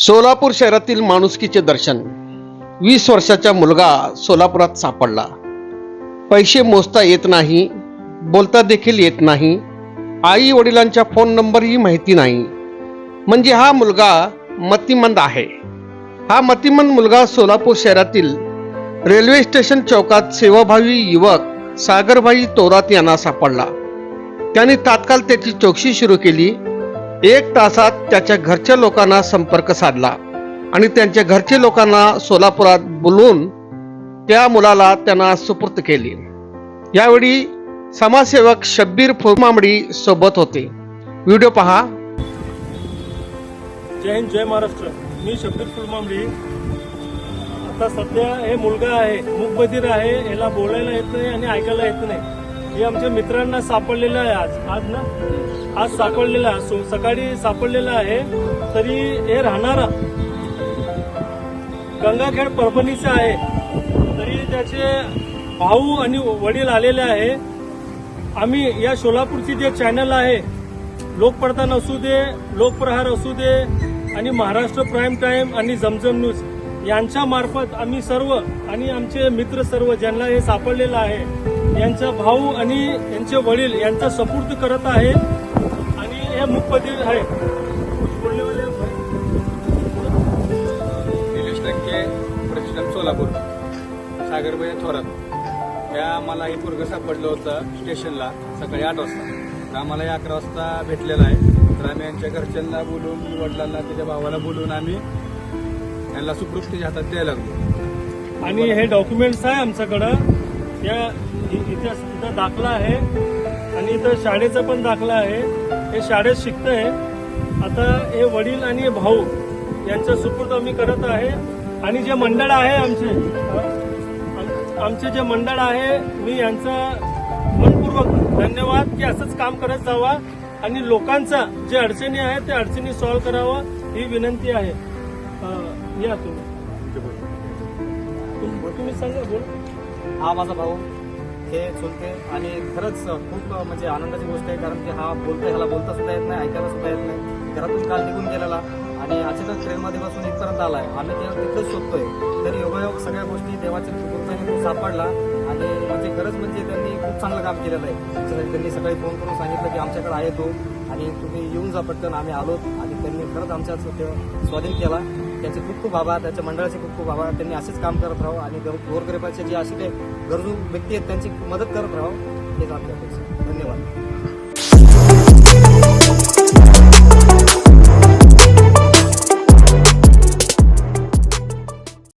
सोलापूर शहरातील माणुसकीचे दर्शन. वीस वर्षाचा मुलगा सोलापुरात सापडला. पैसे मोजता येत नाही बोलता देखील येत नाही आई वडिलांचा फोन नंबरही माहिती नाही. म्हणजे हा मुलगा मतिमंद आहे. हा मतिमंद मुलगा सोलापूर शहरातील रेल्वे स्टेशन चौकात सेवाभावी युवक सागरभाई तोरात यांना सापडला. त्यांनी तात्काळ त्याची चौकशी सुरू केली. एक तासात त्याच्या घरच्या लोकांना संपर्क साधला आणि त्यांच्या घरचे लोकांना सोलापुरात बोलवून त्या मुलाला त्यांना सुपूर्त केली. यावेळी समाजसेवक शब्बीर फुरमामडी सोबत होते. व्हिडिओ पहा. जय हिंद जय महाराष्ट्र. मी शब्बीर फुलमांबडी आता सध्या हे मुलगा आहे मूकबधीर आहे याला बोलायला येत नाही आणि ऐकायला येत नाही. हे आमच्या मित्रांना सापडलेलं आहे आज. आज ना? आज सापडलेला आहे. सो- सकाळी सापडलेला आहे. तरी हे राहणारा गंगाखेड परभणीचे आहे. तरी त्याचे भाऊ आणि वडील आलेले आहे. आम्ही या सोलापूरची जे चॅनल आहे लोकप्रधान असू दे लोकप्रहार असू दे आणि महाराष्ट्र प्राईम टाईम आणि जमजम न्यूज यांच्या मार्फत आम्ही सर्व आणि आमचे मित्र सर्व ज्यांना हे सापडलेलं आहे यांचा भाऊ आणि यांचे वडील यांचा सपूर्द करत आहे. आणि हे मुखपतीर आहे. निलेश टक्के प्रतिष्ठान सोलापूर सागरबाई थोरात. या आम्हाला हे पोरगं सापडलं होतं स्टेशनला सकाळी आठ वाजता. तर आम्हाला हे अकरा वाजता भेटलेलं आहे. तर आम्ही यांच्या घरच्यांना बोलून वडिलांना त्याच्या भावाला बोलून आम्ही यांना सुखरूप त्याच्या हातात द्यायला लागलो. आणि हे डॉक्युमेंट्स आहे आमच्याकडं. या इ- इथे इथं दाखला आहे आणि इथं शाळेचा पण दाखला आहे. हे शाळेत शिकतंय. आता हे वडील आणि हे भाऊ यांचं सुपूर्द आम्ही करत आहे. आणि जे मंडळ आहे आमचे आम- आमचे जे मंडळ आहे मी यांचं मनपूर्वक धन्यवाद की असंच काम करत जावा. आणि लोकांचा जे अडचणी आहेत त्या अडचणी सॉल्व्ह करावं ही विनंती आहे. या तुम्ही. तुम- तुम्ही सांगा बोल. हा माझा भाऊ. हे चुलते आणि खरंच खूप म्हणजे आनंदाची गोष्ट आहे कारण की हा बोलता ह्याला बोलता सुद्धा येत नाही ऐकायला सुद्धा येत नाही. घरातून काल निघून गेलेला आणि अचानक ट्रेनमध्ये बसून इथपर्यंत आलाय. आम्ही त्याला तिथंच शोधतोय. गोष्टी देवाच्या कृपेने तो सापडला. आणि म्हणजे खरंच म्हणजे त्यांनी खूप चांगलं काम केलेलं आहे. त्यांनी सकाळी फोन करून सांगितलं की आमच्याकडे आहे तो. आणि तुम्ही येऊन जा पटकन आम्ही आलो. आणि त्यांनी खरंच आमच्या स्वाधीन केला. त्याचे खूप खूप आभार. त्याच्या मंडळाचे खूप खूप आभार. त्यांनी असेच काम करत राहावं आणि गोरगरिबाचे जे असे काही गरजू व्यक्ती आहेत त्यांची मदत करत राहावं हेच आपल्या अपेक्षा धन्यवाद.